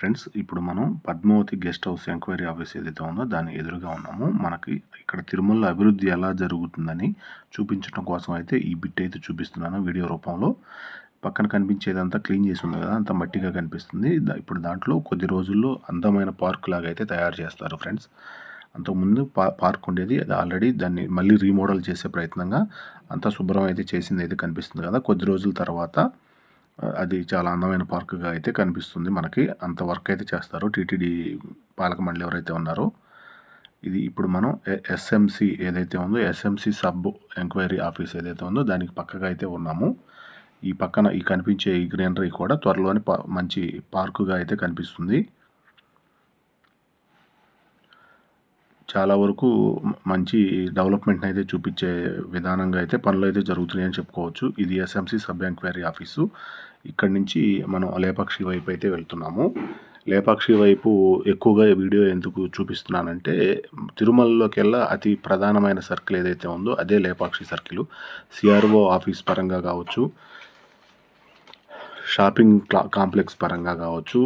Friends ఇప్పుడు మనం Padmavathi guest house enquiry office ఏదైతే ఉందో దాని ఎదురుగా ఉన్నాము మనకి ఇక్కడ తిరుమల అభివృద్ధి ఎలా జరుగుతుందని చూపించడం కోసం అయితే ఈ బిట్ అయితే చూపిస్తున్నాను వీడియో రూపంలో. పక్కన కనిపించేదంతా క్లీన్ చేసి ఉంది కదా అంత మట్టిగా కనిపిస్తుంది. ఇప్పుడు దాంట్లో కొద్ది రోజుల్లో అందమైన పార్క్ లాగా అయితే తయారు చేస్తారు ఫ్రెండ్స్. అంతకుముందు పా పార్క్ ఉండేది అది ఆల్రెడీ దాన్ని మళ్ళీ రీమోడల్ చేసే ప్రయత్నంగా అంతా శుభ్రం అయితే చేసింది అయితే కనిపిస్తుంది కదా. కొద్ది రోజుల తర్వాత అది చాలా అందమైన పార్కుగా అయితే కనిపిస్తుంది మనకి. అంత వర్క్ అయితే చేస్తారు. టీటీడీ పాలక మండలి ఎవరైతే ఉన్నారో. ఇది ఇప్పుడు మనం ఎస్ఎంసి ఏదైతే ఉందో ఎస్ఎంసి సబ్ ఎంక్వైరీ ఆఫీస్ ఏదైతే ఉందో దానికి పక్కగా అయితే ఉన్నాము. ఈ పక్కన ఈ కనిపించే ఈ గ్రీనరీ కూడా త్వరలోనే మంచి పార్కుగా అయితే కనిపిస్తుంది. చాలా వరకు మంచి డెవలప్మెంట్ అయితే చూపించే విధానంగా అయితే పనులు అయితే జరుగుతున్నాయని చెప్పుకోవచ్చు. ఇది ఎస్ఎంసి సబ్ ఎంక్వైరీ ఆఫీసు. ఇక్కడి నుంచి మనం లేపాక్షి వైపు అయితే వెళ్తున్నాము. లేపాక్షి వైపు ఎక్కువగా వీడియో ఎందుకు చూపిస్తున్నానంటే తిరుమలలోకెల్లా అతి ప్రధానమైన సర్కిల్ ఏదైతే ఉందో అదే లేపాక్షి సర్కిల్. సిఆర్ఓ ఆఫీస్ పరంగా కావచ్చు షాపింగ్ కాంప్లెక్స్ పరంగా కావచ్చు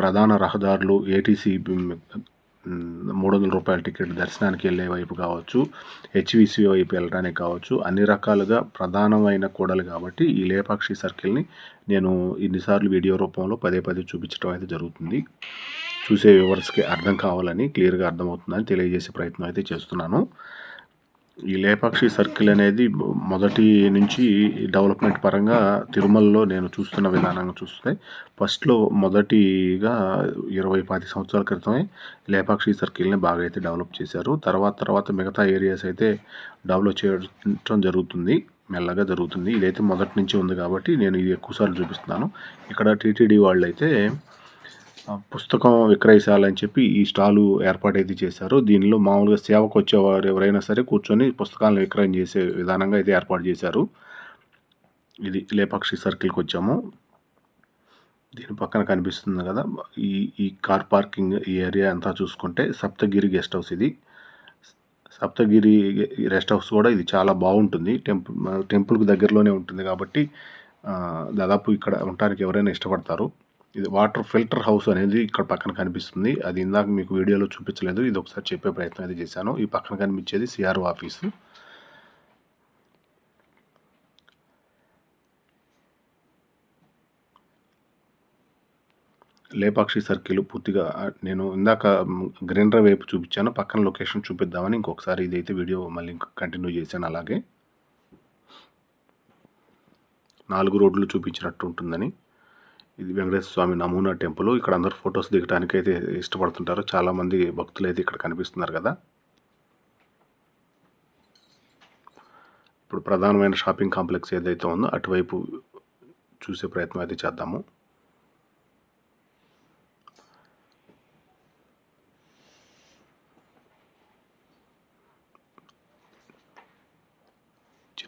ప్రధాన రహదారులు ఏటీసీ మూడు వందల రూపాయల టికెట్ దర్శనానికి వెళ్ళే వైపు కావచ్చు హెచ్విసి వైపు వెళ్ళడానికి కావచ్చు అన్ని రకాలుగా ప్రధానమైన కూడలు కాబట్టి ఈ లేపాక్షి సర్కిల్ని నేను ఇన్నిసార్లు వీడియో రూపంలో పదే పదే చూపించడం అయితే జరుగుతుంది. చూసే వ్యూవర్స్కి అర్థం కావాలని క్లియర్గా అర్థమవుతుందని తెలియజేసే ప్రయత్నం అయితే చేస్తున్నాను. ఈ లేపాక్షి సర్కిల్ అనేది మొదటి నుంచి డెవలప్మెంట్ పరంగా తిరుమలలో నేను చూస్తున్న విధానంగా చూస్తే ఫస్ట్లో మొదటిగా ఇరవై పది సంవత్సరాల క్రితమే లేపాక్షి సర్కిల్ని బాగా అయితే డెవలప్ చేశారు. తర్వాత తర్వాత మిగతా ఏరియాస్ అయితే డెవలప్ చేయడం జరుగుతుంది మెల్లగా జరుగుతుంది. ఇదైతే మొదటి నుంచి ఉంది కాబట్టి నేను ఇది ఎక్కువసార్లు చూపిస్తున్నాను. ఇక్కడ టీటీడీ వాళ్ళు అయితే పుస్తకం విక్రయశాల అని చెప్పి ఈ స్టాలు ఏర్పాటైతే చేశారు దీనిలో మామూలుగా సేవకు వచ్చేవారు ఎవరైనా సరే కూర్చొని పుస్తకాలను విక్రయం చేసే విధానంగా అయితే ఏర్పాటు చేశారు. ఇది లేపాక్షి సర్కిల్కి వచ్చాము. దీని పక్కన కనిపిస్తుంది కదా ఈ ఈ కార్ పార్కింగ్ ఈ ఏరియా అంతా చూసుకుంటే సప్తగిరి గెస్ట్ హౌస్ ఇది. సప్తగిరి రెస్ట్ హౌస్ కూడా ఇది చాలా బాగుంటుంది. టెంపుల్ టెంపుల్కి దగ్గరలోనే ఉంటుంది కాబట్టి దాదాపు ఇక్కడ ఉండటానికి ఎవరైనా ఇష్టపడతారు. ఇది వాటర్ ఫిల్టర్ హౌస్ అనేది ఇక్కడ పక్కన కనిపిస్తుంది. అది ఇందాక మీకు వీడియోలో చూపించలేదు. ఇది ఒకసారి చెప్పే ప్రయత్నం అయితే చేశాను. ఈ పక్కన కనిపించేది సిఆర్ఓ ఆఫీసు. లేపాక్షి సర్కిల్ పూర్తిగా నేను ఇందాక గ్రీనరీ వైపు చూపించాను. పక్కన లొకేషన్ చూపిద్దామని ఇంకొకసారి ఇదైతే వీడియో మళ్ళీ కంటిన్యూ చేశాను అలాగే. నాలుగు రోడ్లు చూపించినట్టు ఉంటుందని. ఇది వెంకటేశ్వర స్వామి నమూనా టెంపుల్. ఇక్కడ అందరు ఫొటోస్ దిగడానికి అయితే ఇష్టపడుతుంటారు. చాలామంది భక్తులు అయితే ఇక్కడ కనిపిస్తున్నారు కదా. ఇప్పుడు ప్రధానమైన షాపింగ్ కాంప్లెక్స్ ఏదైతే ఉందో అటువైపు చూసే ప్రయత్నం అయితే చేద్దాము.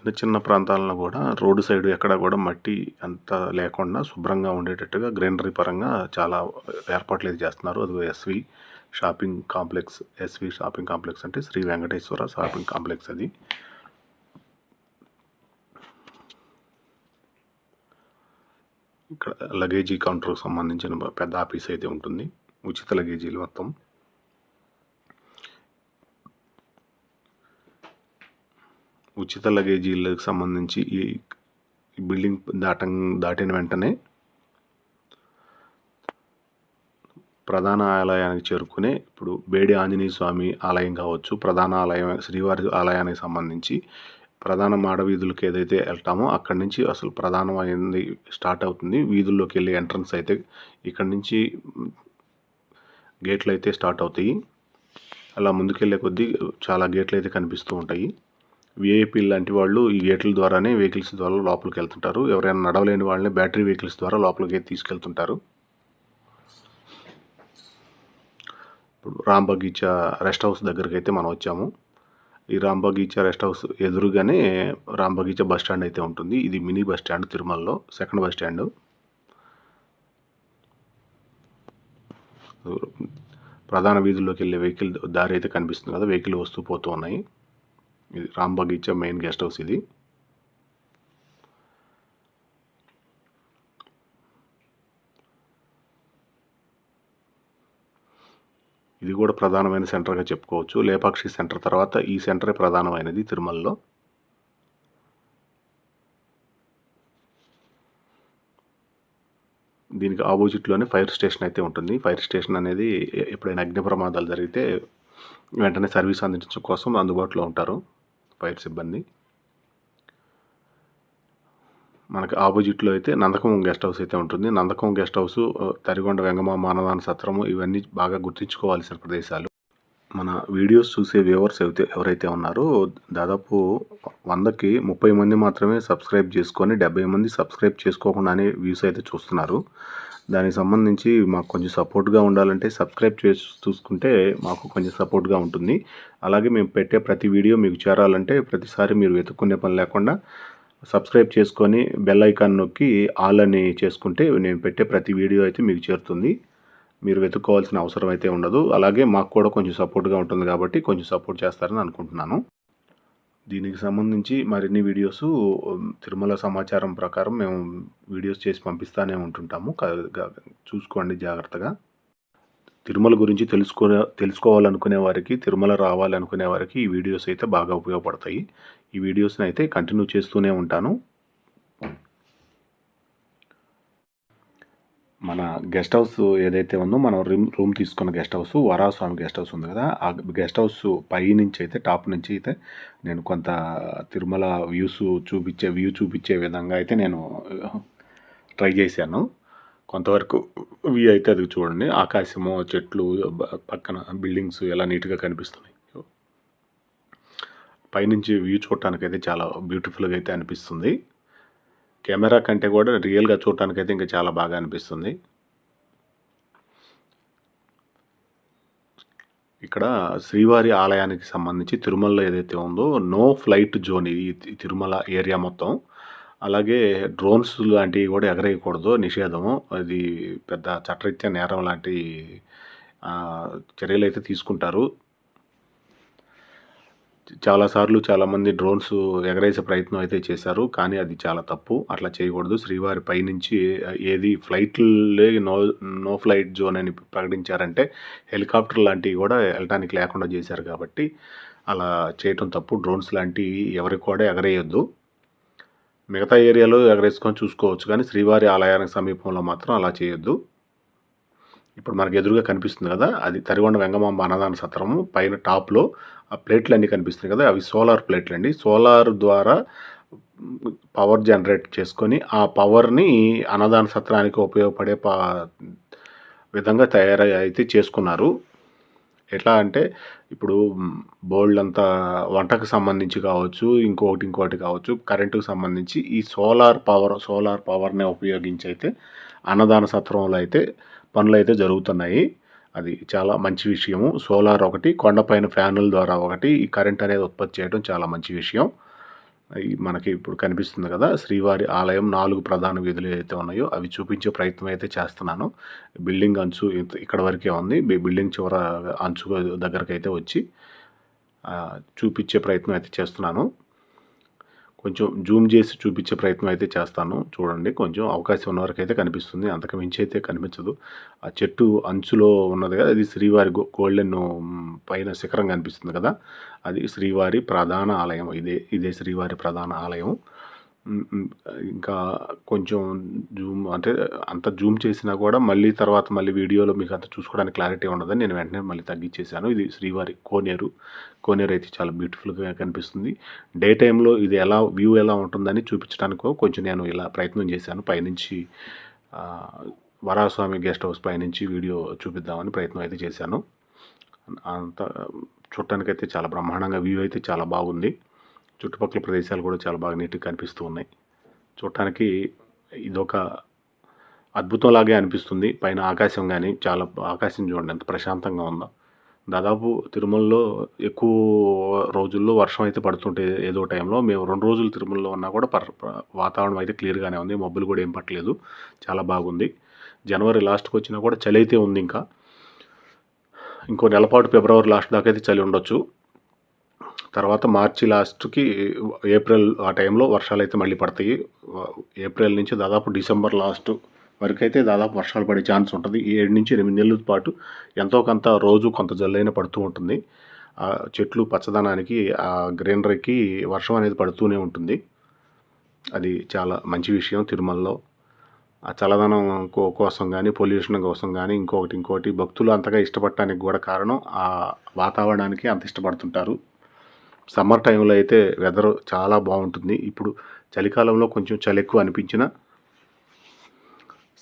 చిన్న చిన్న ప్రాంతాలను కూడా రోడ్డు సైడ్ ఎక్కడ కూడా మట్టి అంత లేకుండా శుభ్రంగా ఉండేటట్టుగా గ్రీనరీ పరంగా చాలా ఏర్పాట్లు అయితే చేస్తున్నారు. అది SV shopping complex SV shopping complex అంటే శ్రీ వెంకటేశ్వర షాపింగ్ కాంప్లెక్స్ అది. ఇక్కడ లగేజీ కౌంటర్కి సంబంధించిన పెద్ద ఆఫీస్ అయితే ఉంటుంది. ఉచిత లగేజీలు మొత్తం. ఉచిత లగేజీలకు సంబంధించి ఈ బిల్డింగ్ దాట దాటిన వెంటనే ప్రధాన ఆలయానికి చేరుకునే ఇప్పుడు బేడి ఆంజనేయ స్వామి ఆలయం కావచ్చు ప్రధాన ఆలయం శ్రీవారి ఆలయానికి సంబంధించి ప్రధాన మాడ వీధులకు ఏదైతే వెళ్తామో అక్కడి నుంచి అసలు ప్రధానమైనది స్టార్ట్ అవుతుంది. వీధుల్లోకి వెళ్ళే ఎంట్రన్స్ అయితే ఇక్కడి నుంచి గేట్లు అయితే స్టార్ట్ అవుతాయి. అలా ముందుకెళ్ళే కొద్దీ చాలా గేట్లు అయితే కనిపిస్తూ ఉంటాయి. విఐపీ లాంటి వాళ్ళు ఈ గేట్ల ద్వారానే వెహికల్స్ ద్వారా లోపలికి వెళ్తుంటారు. ఎవరైనా నడవలేని వాళ్ళని బ్యాటరీ వెహికల్స్ ద్వారా లోపలికి తీసుకెళ్తుంటారు. ఇప్పుడు రామ్ బగీచా రెస్ట్ హౌస్ దగ్గరికి అయితే మనం వచ్చాము. ఈ రామ్ బగీచా రెస్ట్ హౌస్ ఎదురుగానే రామ్ బగీచా బస్ స్టాండ్ అయితే ఉంటుంది. ఇది మినీ బస్ స్టాండ్ తిరుమలలో సెకండ్ బస్ స్టాండ్. ప్రధాన వీధుల్లోకి వెళ్ళే వెహికల్ దారి అయితే కనిపిస్తుంది కదా వెహికల్ వస్తూ పోతూ ఉన్నాయి. ఇది Ram Bagicha main guest house ఇది. ఇది కూడా ప్రధానమైన సెంటర్గా చెప్పుకోవచ్చు. లేపాక్షి సెంటర్ తర్వాత ఈ సెంటరే ప్రధానమైనది తిరుమలలో. దీనికి ఆపోజిట్లోనే ఫైర్ స్టేషన్ అయితే ఉంటుంది. ఫైర్ స్టేషన్ అనేది ఎప్పుడైనా అగ్ని ప్రమాదాలు జరిగితే వెంటనే సర్వీస్ అందించడం కోసం అందుబాటులో ఉంటారు. ఫైర్ సిబ్బంది మనకి ఆపోజిట్లో అయితే నందకం గెస్ట్ హౌస్ అయితే ఉంటుంది. నందకం గెస్ట్ హౌస్ తరిగొండ వెంగమామ అన్నదాన సత్రము ఇవన్నీ బాగా గుర్తుంచుకోవాల్సిన ప్రదేశాలు మన వీడియోస్ చూసే వ్యూవర్స్ అయితే ఎవరైతే ఉన్నారో దాదాపు వందకి ముప్పై మంది మాత్రమే సబ్స్క్రైబ్ చేసుకొని డెబ్బై మంది సబ్స్క్రైబ్ చేసుకోకుండానే వ్యూస్ అయితే చూస్తున్నారు. దానికి సంబంధించి మాకు కొంచెం సపోర్ట్గా ఉండాలంటే సబ్స్క్రైబ్ చేసి చూసుకుంటే మాకు కొంచెం సపోర్ట్గా ఉంటుంది. అలాగే మేము పెట్టే ప్రతి వీడియో మీకు చేరాలంటే ప్రతిసారి మీరు వెతుక్కునే పని లేకుండా సబ్స్క్రైబ్ చేసుకొని బెల్ ఐకాన్ నొక్కి ఆల్ అని చేసుకుంటే నేను పెట్టే ప్రతి వీడియో అయితే మీకు చేరుతుంది. మీరు వెతుక్కోవాల్సిన అవసరం అయితే ఉండదు. అలాగే మాకు కూడా కొంచెం సపోర్ట్గా ఉంటుంది కాబట్టి కొంచెం సపోర్ట్ చేస్తారని అనుకుంటున్నాను. దీనికి సంబంధించి మరిన్ని వీడియోస్ తిరుమల సమాచారం ప్రకారం మేము వీడియోస్ చేసి పంపిస్తానే ఉంటుంటాము. చూసుకోండి జాగ్రత్తగా. తిరుమల గురించి తెలుసుకో తెలుసుకోవాలనుకునే వారికి తిరుమల రావాలనుకునే వారికి ఈ వీడియోస్ అయితే బాగా ఉపయోగపడతాయి. ఈ వీడియోస్ని అయితే కంటిన్యూ చేస్తూనే ఉంటాను. మన గెస్ట్ హౌస్ ఏదైతే ఉందో మనం రూమ్ రూమ్ తీసుకున్న guest house Varaswamy guest house ఉంది కదా ఆ గెస్ట్ హౌస్ పై నుంచి అయితే టాప్ నుంచి అయితే నేను కొంత తిరుమల వ్యూస్ చూపించే వ్యూ చూపించే విధంగా అయితే నేను ట్రై చేశాను. కొంతవరకు వ్యూ అయితే అది చూడండి ఆకాశము చెట్లు పక్కన బిల్డింగ్స్ ఎలా నీట్గా కనిపిస్తున్నాయి. పైనుంచి వ్యూ చూడటానికి అయితే చాలా బ్యూటిఫుల్గా అయితే అనిపిస్తుంది. కెమెరా కంటే కూడా రియల్గా చూడటానికైతే ఇంకా చాలా బాగా అనిపిస్తుంది. ఇక్కడ శ్రీవారి ఆలయానికి సంబంధించి తిరుమలలో ఏదైతే ఉందో నో ఫ్లైట్ జోన్ ఇది తిరుమల ఏరియా మొత్తం. అలాగే డ్రోన్స్ లాంటివి కూడా ఎగరేయకూడదు నిషేధము. అది పెద్ద చట్టరీత్యా నేరం లాంటి చర్యలు అయితే తీసుకుంటారు. చాలాసార్లు చాలామంది డ్రోన్స్ ఎగరేసే ప్రయత్నం అయితే చేశారు కానీ అది చాలా తప్పు. అట్లా చేయకూడదు. శ్రీవారి పైనుంచి ఏది ఫ్లైట్లే నో నో ఫ్లైట్ జోన్ అని ప్రకటించారంటే హెలికాప్టర్ లాంటివి కూడా వెళ్ళటానికి లేకుండా చేశారు కాబట్టి అలా చేయటం తప్పు. డ్రోన్స్ లాంటివి ఎవరికి కూడా ఎగరేయొద్దు. మిగతా ఏరియాలో ఎగరేసుకొని చూసుకోవచ్చు కానీ శ్రీవారి ఆలయానికి సమీపంలో మాత్రం అలా చేయొద్దు. ఇప్పుడు మనకు ఎదురుగా కనిపిస్తుంది కదా అది తరిగొండ వెంగమాంబ అన్నదాన సత్రము. పైన టాప్లో ఆ ప్లేట్లు అన్నీ కనిపిస్తున్నాయి కదా అవి సోలార్ ప్లేట్లు అండి సోలార్ ద్వారా పవర్ జనరేట్ చేసుకొని ఆ పవర్ని అన్నదాన సత్రానికి ఉపయోగపడే పా విధంగా తయారై అయితే చేసుకున్నారు. ఎట్లా అంటే ఇప్పుడు బోల్డ్ అంతా వంటకు సంబంధించి కావచ్చు ఇంకొకటి ఇంకోటి కావచ్చు కరెంటుకు సంబంధించి ఈ సోలార్ పవర్ సోలార్ పవర్ని ఉపయోగించి అయితే అన్నదాన సత్రంలో అయితే పనులు అయితే జరుగుతున్నాయి. అది చాలా మంచి విషయము. సోలార్ ఒకటి కొండపైన ఫ్యానుల ద్వారా ఒకటి ఈ కరెంట్ అనేది ఉత్పత్తి చేయడం చాలా మంచి విషయం. మనకి ఇప్పుడు కనిపిస్తుంది కదా శ్రీవారి ఆలయం నాలుగు ప్రధాన వీధులు ఏదైతే ఉన్నాయో అవి చూపించే ప్రయత్నం అయితే చేస్తున్నాను. బిల్డింగ్ అంచు ఇక్కడ వరకే ఉంది. మీ బిల్డింగ్ చివర అంచు దగ్గరకు అయితే వచ్చి చూపించే ప్రయత్నం అయితే చేస్తున్నాను. కొంచెం జూమ్ చేసి చూపించే ప్రయత్నం అయితే చేస్తాను. చూడండి కొంచెం అవకాశం ఉన్న వరకు అయితే కనిపిస్తుంది. అంతకు మించి అయితే కనిపించదు. ఆ చెట్టు అంచులో ఉన్నది కదా అది శ్రీవారి గో- గోల్డెన్ పైన శిఖరం కనిపిస్తుంది కదా అది శ్రీవారి ప్రధాన ఆలయం. ఇదే ఇదే శ్రీవారి ప్రధాన ఆలయం. ఇంకా కొంచెం జూమ్ అంటే అంత జూమ్ చేసినా కూడా మళ్ళీ తర్వాత మళ్ళీ వీడియోలో మీకు అంత చూసుకోవడానికి క్లారిటీ ఉండదని నేను వెంటనే మళ్ళీ తగ్గించేశాను. ఇది శ్రీవారి కోనేరు. కోనేరు అయితే చాలా బ్యూటిఫుల్గా కనిపిస్తుంది. డే టైంలో ఇది ఎలా వ్యూ ఎలా ఉంటుందని చూపించడానికి కొంచెం నేను ఇలా ప్రయత్నం చేశాను. పైనుంచి వరాస్వామి గెస్ట్ హౌస్ పైనుంచి వీడియో చూపిద్దామని ప్రయత్నం అయితే చేశాను. అంత చూడటానికైతే చాలా బ్రహ్మాండంగా వ్యూ అయితే చాలా బాగుంది. చుట్టుపక్కల ప్రదేశాలు కూడా చాలా బాగా నీట్గా కనిపిస్తూ ఉన్నాయి. చూడటానికి ఇదొక అద్భుతంలాగే అనిపిస్తుంది. పైన ఆకాశం కానీ చాలా ఆకాశం చూడండి ఎంత ప్రశాంతంగా ఉందో. దాదాపు తిరుమలలో ఎక్కువ రోజుల్లో వర్షం అయితే పడుతుంటే ఏదో టైంలో మేము రెండు రోజులు తిరుమలలో ఉన్నా కూడా పర్ వాతావరణం అయితే క్లియర్గానే ఉంది. మబ్బులు కూడా ఏం పట్టలేదు. చాలా బాగుంది. జనవరి లాస్ట్కి వచ్చినా కూడా చలి అయితే ఉంది ఇంకా. ఇంకో నెలపాటు ఫిబ్రవరి లాస్ట్ దాకా అయితే చలి ఉండొచ్చు. తర్వాత మార్చి లాస్ట్కి ఏప్రిల్ ఆ టైంలో వర్షాలు అయితే మళ్ళీ పడతాయి. ఏప్రిల్ నుంచి దాదాపు డిసెంబర్ లాస్ట్ వరకైతే దాదాపు వర్షాలు పడే ఛాన్స్ ఉంటుంది. ఏడు నుంచి ఎనిమిది నెలల పాటు ఎంతో కొంత రోజు కొంత జల్లైన పడుతూ ఉంటుంది. ఆ చెట్లు పచ్చదనానికి ఆ గ్రీనరీకి వర్షం అనేది పడుతూనే ఉంటుంది. అది చాలా మంచి విషయం తిరుమలలో. ఆ చల్లదనం కో కోసం కానీ పొల్యూషన్ కోసం కానీ ఇంకొకటి ఇంకోటి భక్తులు అంతగా ఇష్టపడటానికి కూడా కారణం ఆ వాతావరణానికి అంత ఇష్టపడుతుంటారు. సమ్మర్ టైంలో అయితే వెదర్ చాలా బాగుంటుంది. ఇప్పుడు చలికాలంలో కొంచెం చలి ఎక్కువ అనిపించిన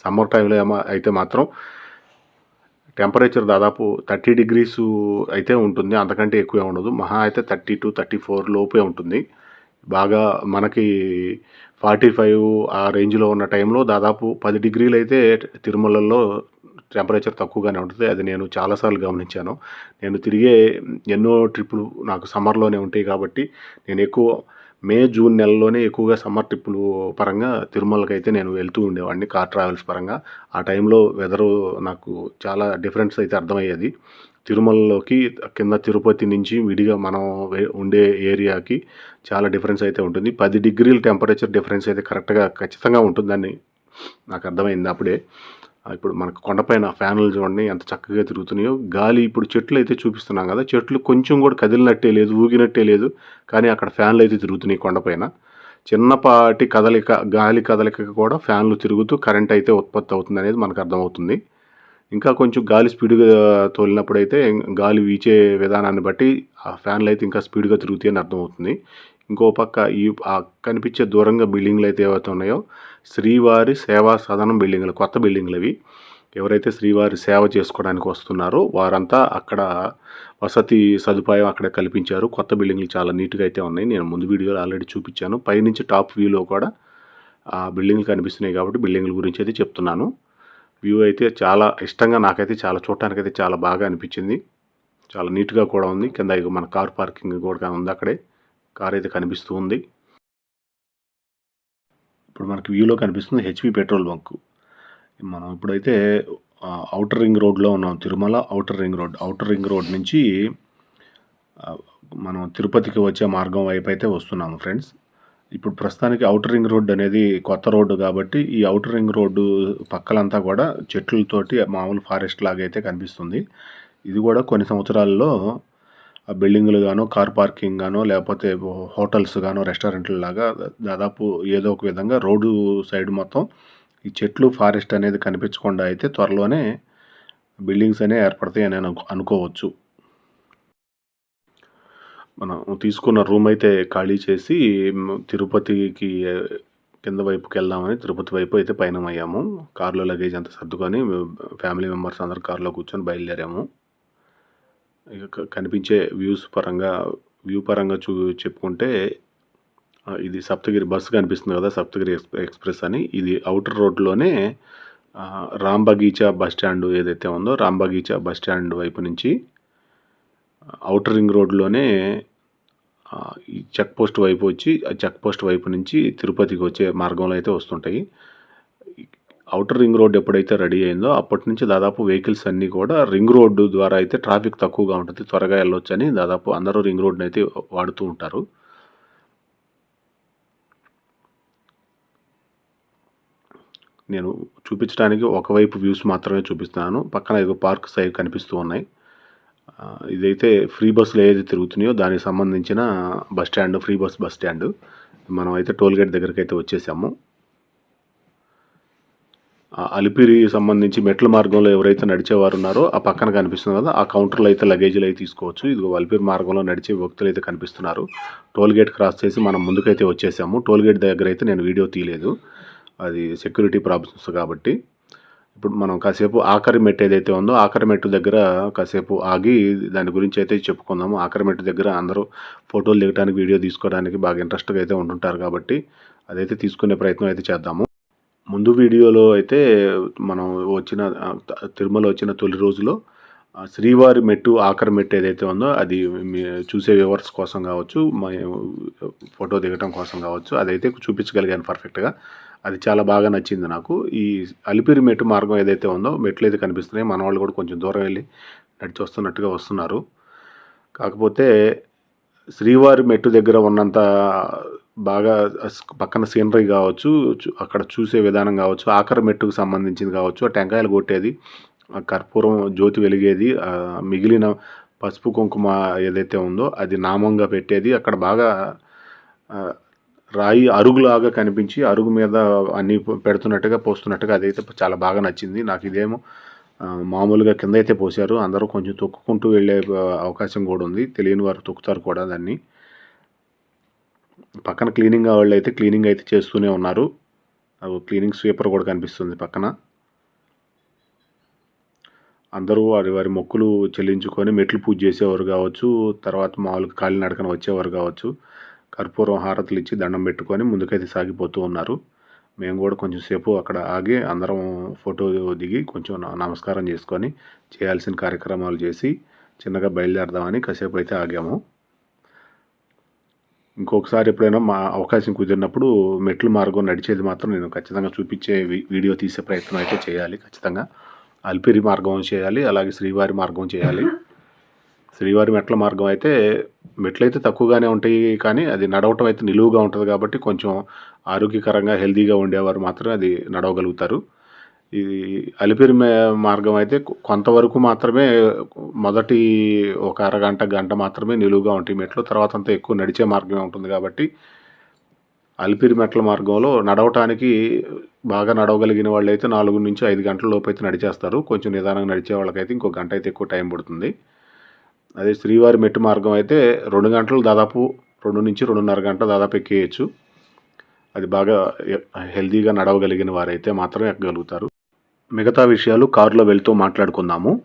సమ్మర్ టైంలో ఏమో అయితే మాత్రం టెంపరేచర్ దాదాపు థర్టీ డిగ్రీస్ అయితే ఉంటుంది. అంతకంటే ఎక్కువే ఉండదు. మహా అయితే థర్టీ టు థర్టీ ఫోర్ లోపే ఉంటుంది. బాగా మనకి ఫార్టీ ఫైవ్ ఆ రేంజ్లో ఉన్న టైంలో దాదాపు పది డిగ్రీలు అయితే తిరుమలలో టెంపరేచర్ తక్కువగానే ఉంటుంది. అది నేను చాలాసార్లు గమనించాను. నేను తిరిగే ఎన్నో ట్రిప్పులు నాకు సమ్మర్లోనే ఉంటాయి కాబట్టి నేను ఎక్కువ మే జూన్ నెలలోనే ఎక్కువగా సమ్మర్ ట్రిప్పులు పరంగా తిరుమలకి అయితే నేను వెళ్తూ ఉండేవాడిని కార్ ట్రావెల్స్ పరంగా. ఆ టైంలో వెదరు నాకు చాలా డిఫరెన్స్ అయితే అర్థమయ్యేది. తిరుమలలోకి కింద తిరుపతి నుంచి విడిగా మనం ఉండే ఏరియాకి చాలా డిఫరెన్స్ అయితే ఉంటుంది. పది డిగ్రీల టెంపరేచర్ డిఫరెన్స్ అయితే కరెక్ట్గా ఖచ్చితంగా ఉంటుందని నాకు అర్థమైంది అప్పుడే. ఇప్పుడు మనకు కొండపైన ఫ్యాన్లు చూడండి ఎంత చక్కగా తిరుగుతున్నాయో. గాలి ఇప్పుడు చెట్లు అయితే చూపిస్తున్నాం కదా చెట్లు కొంచెం కూడా కదిలినట్టే లేదు ఊగినట్టే లేదు కానీ అక్కడ ఫ్యాన్లు అయితే తిరుగుతున్నాయి కొండపైన. చిన్నపాటి కదలిక గాలి కదలిక కూడా ఫ్యాన్లు తిరుగుతూ కరెంట్ అయితే ఉత్పత్తి అవుతుంది అనేది మనకు అర్థమవుతుంది. ఇంకా కొంచెం గాలి స్పీడ్గా తోలినప్పుడు అయితే గాలి వీచే విధానాన్ని బట్టి ఆ ఫ్యాన్లు అయితే ఇంకా స్పీడ్గా తిరుగుతాయి అని అర్థమవుతుంది. ఇంకో పక్క ఈ కనిపించే దూరంగా బిల్డింగ్లు అయితే ఏవైతే ఉన్నాయో శ్రీవారి సేవా సదనం బిల్డింగ్లు కొత్త బిల్డింగ్లు అవి ఎవరైతే శ్రీవారి సేవ చేసుకోవడానికి వస్తున్నారో వారంతా అక్కడ వసతి సదుపాయం అక్కడ కల్పించారు. కొత్త బిల్డింగ్లు చాలా నీట్గా అయితే ఉన్నాయి. నేను ముందు వీడియోలో ఆల్రెడీ చూపించాను. పైనుంచి టాప్ వ్యూలో కూడా ఆ బిల్డింగ్లు కనిపిస్తున్నాయి కాబట్టి బిల్డింగ్ల గురించి అయితే చెప్తున్నాను. వ్యూ అయితే చాలా ఇష్టంగా నాకైతే చాలా చూడటానికి అయితే చాలా బాగా అనిపించింది. చాలా నీట్గా కూడా ఉంది. కింద మన కార్ పార్కింగ్ కూడా ఉంది అక్కడే. కార్ అయితే కనిపిస్తూ ఉంది. ఇప్పుడు మనకి వ్యూలో కనిపిస్తుంది హెచ్పి పెట్రోల్ బంక్. మనం ఇప్పుడైతే అవుటర్ రింగ్ రోడ్లో ఉన్నాం. Tirumala outer ring road. Outer ring road నుంచి మనం తిరుపతికి వచ్చే మార్గం వైపు అయితే వస్తున్నాము ఫ్రెండ్స్. ఇప్పుడు ప్రస్తుతానికి అవుటర్ రింగ్ రోడ్ అనేది కొత్త రోడ్డు కాబట్టి ఈ అవుటర్ రింగ్ రోడ్డు పక్కలంతా కూడా చెట్లతోటి మామూలు ఫారెస్ట్ లాగా అయితే కనిపిస్తుంది. ఇది కూడా కొన్ని సంవత్సరాల్లో బిల్డింగులు గానో కార్ పార్కింగ్ గానో లేకపోతే హోటల్స్ గానో రెస్టారెంట్లు లాగా దాదాపు ఏదో ఒక విధంగా రోడ్డు సైడ్ మొత్తం ఈ చెట్లు ఫారెస్ట్ అనేది కనిపించకుండా అయితే త్వరలోనే బిల్డింగ్స్ అనేవి ఏర్పడతాయి అని అనుకోవచ్చు. మనం తీసుకున్న రూమ్ అయితే ఖాళీ చేసి తిరుపతికి కింద వైపుకి వెళ్దామని తిరుపతి వైపు అయితే పయనమయ్యాము కార్లో లగేజ్ అంతా సర్దుకొని ఫ్యామిలీ మెంబర్స్ అందరు కార్లో కూర్చొని బయలుదేరాము. కనిపించే వ్యూస్ పరంగా వ్యూ పరంగా చూ చెప్పుకుంటే ఇది సప్తగిరి బస్సు కనిపిస్తుంది కదా సప్తగిరి ఎక్స్ ఎక్స్ప్రెస్ అని. ఇది అవుటర్ రోడ్లోనే రాంబగీచా రామ్ బగీచా బస్ స్టాండ్ ఏదైతే ఉందో రామ్ బగీచా బస్ స్టాండ్ వైపు నుంచి అవుటర్ రింగ్ రోడ్లోనే ఈ చెక్ పోస్ట్ వైపు వచ్చి ఆ చెక్ పోస్ట్ వైపు నుంచి తిరుపతికి వచ్చే మార్గంలో అయితే వస్తుంటాయి. అవుటర్ రింగ్ రోడ్ ఎప్పుడైతే రెడీ అయిందో అప్పటి నుంచి దాదాపు వెహికల్స్ అన్నీ కూడా రింగ్ రోడ్డు ద్వారా అయితే ట్రాఫిక్ తక్కువగా ఉంటుంది. త్వరగా వెళ్ళొచ్చు అని దాదాపు అందరూ రింగ్ రోడ్ని అయితే వాడుతూ ఉంటారు. నేను చూపించడానికి ఒకవైపు వ్యూస్ మాత్రమే చూపిస్తున్నాను. పక్కన ఏదో పార్క్ సైడ్ కనిపిస్తూ ఉన్నాయి. ఇదైతే ఫ్రీ బస్సులు ఏదైతే తిరుగుతున్నాయో దానికి సంబంధించిన bus stand free bus bus stand. మనం అయితే టోల్ గేట్ దగ్గరికి అయితే వచ్చేసాము. అలిపిరి సంబంధించి మెట్ల మార్గంలో ఎవరైతే నడిచేవారు ఉన్నారో ఆ పక్కన కనిపిస్తుంది కదా ఆ కౌంటర్లో అయితే లగేజీలు అయితే తీసుకోవచ్చు. ఇదిగో అలిపిరి మార్గంలో నడిచే వ్యక్తులు అయితే కనిపిస్తున్నారు. టోల్ గేట్ క్రాస్ చేసి మనం ముందుకైతే వచ్చేసాము. టోల్ గేట్ దగ్గర అయితే నేను వీడియో తీయలేదు. అది సెక్యూరిటీ ప్రాబ్లమ్స్ కాబట్టి. ఇప్పుడు మనం కాసేపు ఆఖరి మెట్టు ఏదైతే ఉందో ఆఖరి మెట్టు దగ్గర కాసేపు ఆగి దాని గురించి అయితే చెప్పుకుందాము. ఆఖరి మెట్టు దగ్గర అందరూ ఫోటోలు దిగడానికి వీడియో తీసుకోవడానికి బాగా ఇంట్రెస్ట్గా అయితే ఉంటుంటారు కాబట్టి అదైతే తీసుకునే ప్రయత్నం అయితే చేద్దాము. ముందు వీడియోలో అయితే మనం వచ్చిన తిరుమల వచ్చిన తొలి రోజులో శ్రీవారి మెట్టు ఆఖరి మెట్టు ఏదైతే ఉందో అది మీ చూసే వ్యూవర్స్ కోసం కావచ్చు మా ఫోటో దిగటం కోసం కావచ్చు అదైతే చూపించగలిగాను పర్ఫెక్ట్గా అది చాలా బాగా నచ్చింది నాకు. ఈ అలిపిరి మెట్టు మార్గం ఏదైతే ఉందో మెట్లు అయితే కనిపిస్తున్నాయి. మన వాళ్ళు కూడా కొంచెం దూరం వెళ్ళి నడిచి వస్తున్నట్టుగా వస్తున్నారు. కాకపోతే శ్రీవారి మెట్టు దగ్గర ఉన్నంత బాగా పక్కన సీనరీ కావచ్చు, అక్కడ చూసే విధానం కావచ్చు, ఆఖరి మెట్టుకు సంబంధించింది కావచ్చు, ఆ టెంకాయలు కొట్టేది, ఆ కర్పూరం జ్యోతి వెలిగేది, మిగిలిన పసుపు, కుంకుమ ఏదైతే ఉందో అది నామంగా పెట్టేది. అక్కడ బాగా రాయి అరుగులాగా కనిపించి, అరుగు మీద అన్నీ పెడుతున్నట్టుగా, పోస్తున్నట్టుగా అదైతే చాలా బాగా నచ్చింది. నాకు ఇదేమో మామూలుగా కింద అయితే పోసారు అందరూ కొంచెం తొక్కుకుంటూ వెళ్ళే అవకాశం కూడా ఉంది. తెలియని వారు తొక్కుతారు కూడా దాన్ని. పక్కన క్లీనింగ్ వాళ్ళైతే క్లీనింగ్ అయితే చేస్తూనే ఉన్నారు. క్లీనింగ్ స్వీపర్ కూడా కనిపిస్తుంది పక్కన. అందరూ వారి వారి మొక్కులు చెల్లించుకొని మెట్లు పూజ చేసేవారు కావచ్చు, తర్వాత మామూలుగా కాలినడకన వచ్చేవారు కావచ్చు, కర్పూరం హారతులిచ్చి దండం పెట్టుకొని ముందుకైతే సాగిపోతూ ఉన్నారు. మేము కూడా కొంచెం సేపు అక్కడ ఆగి అందరం ఫోటో దిగి కొంచెం న నమస్కారం చేసుకొని, చేయాల్సిన కార్యక్రమాలు చేసి, చిన్నగా బయలుదేరదామని కాసేపు అయితే ఆగాము. ఇంకొకసారి ఎప్పుడైనా మా అవకాశం కుదిరినప్పుడు మెట్ల మార్గం నడిచేది మాత్రం నేను ఖచ్చితంగా చూపించే వీడియో తీసే ప్రయత్నం అయితే చేయాలి ఖచ్చితంగా. అలిపిరి మార్గం చేయాలి. అలాగే శ్రీవారి మార్గం చేయాలి. శ్రీవారి మెట్ల మార్గం అయితే మెట్లయితే తక్కువగానే ఉంటాయి కానీ, అది నడవటం అయితే నిలువుగా ఉంటది కాబట్టి కొంచెం ఆరోగ్యకరంగా, హెల్తీగా ఉండేవారు మాత్రమే అది నడవగలుగుతారు. ఈ అలిపిరి మార్గం అయితే కొంతవరకు మాత్రమే మొదటి ఒక అరగంట, గంట మాత్రమే నిలువుగా ఉంటాయి మెట్లు. తర్వాత అంతా ఎక్కువ నడిచే మార్గమే ఉంటుంది కాబట్టి అలిపిరి మెట్ల మార్గంలో నడవటానికి బాగా నడవగలిగిన వాళ్ళు అయితే నాలుగు నుంచి ఐదు గంటల లోపైతే నడిచేస్తారు. కొంచెం నిదానంగా నడిచే వాళ్ళకైతే ఇంకో గంట అయితే ఎక్కువ టైం పడుతుంది. అదే శ్రీవారి మెట్టు మార్గం అయితే రెండు గంటలు దాదాపు రెండు నుంచి రెండున్నర గంట దాదాపు ఎక్కేయచ్చు అది బాగా హెల్దీగా హెల్తీగా నడవగలిగిన వారైతే మాత్రమే ఎక్కగలుగుతారు. మిగతా విషయాలు కారులో వెళ్తూ మాట్లాడుకుందాము.